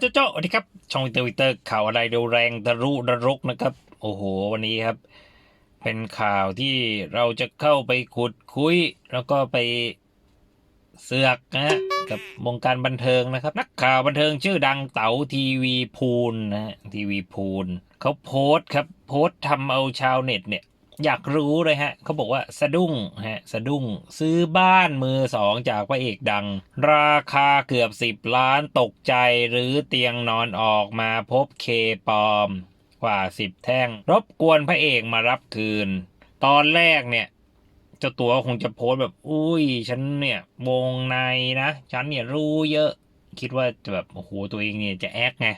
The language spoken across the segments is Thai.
เจ้าสวัสดีครับ ช่องวิเตอร์วิเตอร์ข่าวอะไรเร็วแรงทะลุนรกนะครับ โอ้โห วันนี้ครับ เป็นข่าวที่เราจะเข้าไปขุดคุย แล้วก็ไปเสือกนะกับวงการบันเทิงนะครับ นักข่าวบันเทิงชื่อดังเต๋าทีวีพูนนะฮะทีวีพูนเขาโพสต์ครับ โพสต์ทำเอาชาวเน็ตเนี่ย อยากรู้เลยฮะเขาบอกว่าสะดุ้งฮะสะดุ้งซื้อบ้านมือสองจากพระเอกดัง ราคาเกือบสิบล้านตกใจหรือเตียงนอนออกมาพบเคปอม กว่าสิบแท่ง รบกวนพระเอกมารับคืน ตอนแรกเนี่ยเจ้าตัวคงจะโพสแบบอุ้ย ฉันเนี่ยวงในนะ ฉันเนี่ยรู้เยอะ คิดว่าจะแบบโอ้โหตัวเองเนี่ยจะแอคไง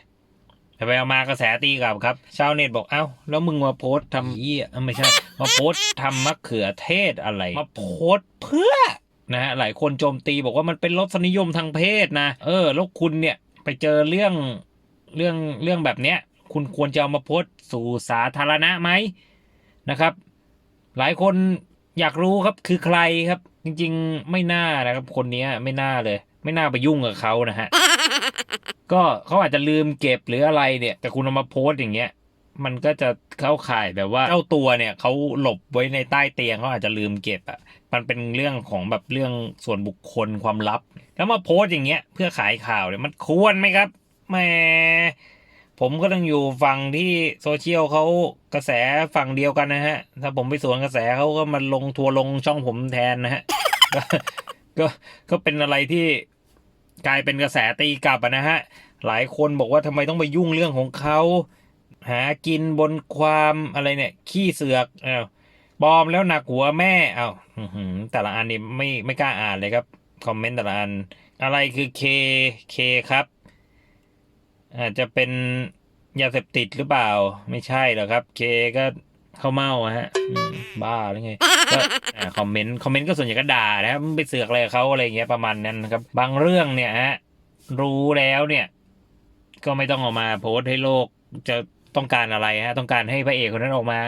แต่ไปเอามากระแสตีกลับครับ ชาวเน็ตบอกเอ้า แล้วมึงมาโพสต์ทำเยี่ยเอ้าไม่ใช่ มาโพสต์ทำมะเขือเทศอะไร มาโพสต์เพื่อนะฮะหลายคนโจมตีบอกว่ามันเป็นรสนิยมทางเพศนะ เออ แล้วคุณเนี่ยไปเจอเรื่องเรื่องเรื่องแบบเนี้ย คุณควรจะเอามาโพสต์สู่สาธารณะไหมนะครับ หลายคนอยากรู้ครับคือใครครับ จริง ๆ ไม่น่านะครับ คนเนี้ยไม่น่าเลย ไม่น่าไปยุ่งกับเขานะฮะ ก็เขาอาจจะลืมเก็บหรืออะไรเนี่ย แต่คุณเอามาโพสต์อย่างเงี้ย มันก็จะเข้าข่ายแบบว่าเจ้าตัวเนี่ยเขาหลบไว้ในใต้เตียงเขาอาจจะลืมเก็บอะมันเป็นเรื่องของแบบเรื่องส่วนบุคคลความลับ แล้วมาโพสต์อย่างเงี้ยเพื่อขายข่าวเนี่ยมันควรไหมครับแหมผมก็ต้องอยู่ฝั่งที่โซเชียลเขากระแสฝั่งเดียวกันนะฮะ ถ้าผมไปสวนกระแสเขาก็มาลงทัวลงช่องผมแทนนะฮะก็ก็เป็นอะไรที่ กลายเป็นกระแสตีกลับนะฮะ หลายคนบอกว่าทำไมต้องไปยุ่งเรื่องของเขา หากินบนความอะไรเนี่ย ขี้เสือกอ้าวปลอมแล้วหนักหัวแม่อ้าวแต่ละอันนี่ไม่ไม่กล้าอ่านเลยครับ คอมเมนต์แต่ละอัน อะไรคือเคเคครับ อาจจะเป็นยาเสพติดหรือเปล่า ไม่ใช่หรอกครับ เคก็ ข้าเมาอะฮะบ้าหรือไงก็คอมเมนต์คอมเมนต์ก็ส่วนใหญ่ก็ด่านะครับมึงไปเสือกอะไรเขาอะไรเงี้ยประมาณนั้นนะครับ บางเรื่องเนี่ยฮะรู้แล้วเนี่ย ก็ไม่ต้องออกมาโพสต์ให้โลกจะต้องการอะไรฮะ ต้องการให้พระเอกคนนั้นออกมา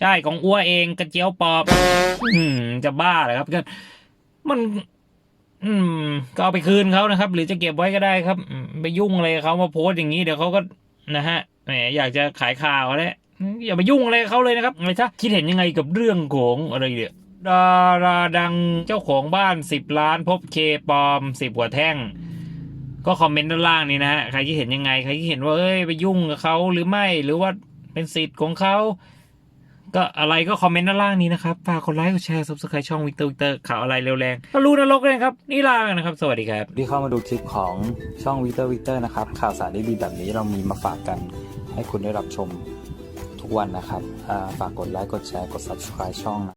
ใช่ของอ้วเองกระเจียวปอบ อืม จะบ้าเหรอครับก็มัน อืม ก็เอาไปคืนเขานะครับ หรือจะเก็บไว้ก็ได้ครับไปยุ่งอะไรเขามาโพสต์อย่างนี้เดี๋ยวเขาก็นะฮะแหมอยากจะขายข่าวแล้ว อย่าไปยุ่งอะไรเขาเลยนะครับอะไรซะคิดเห็นยังไงกับเรื่องของอะไรเนี่ยดาราดังเจ้าของบ้านสิบล้านพบเคปอมสิบกว่าแท่ง ก็คอมเมนต์ด้านล่างนี้นะฮะ ใครที่เห็นยังไง ใครที่เห็นว่าเอ้ยไปยุ่งกับเขาหรือไม่หรือว่าเป็นสิทธิ์ของเขาก็อะไรก็คอมเมนต์ด้านล่างนี้นะครับฝากกดไลค์กดแชร์ subscribe ช่องวิกเตอร์วิกเตอร์ข่าวอะไรเร็วแรงก็รู้นรกเลยครับ นี่ลาไปนะครับ สวัสดีครับที่เข้ามาดูคลิปของช่องวิเตอร์วิเตอร์นะครับข่าวสารดีๆแบบนี้เรามีมาฝากกันให้คุณได้รับชม ทุกวันนะครับฝากกดไลค์กดแชร์กด subscribe ช่องนะ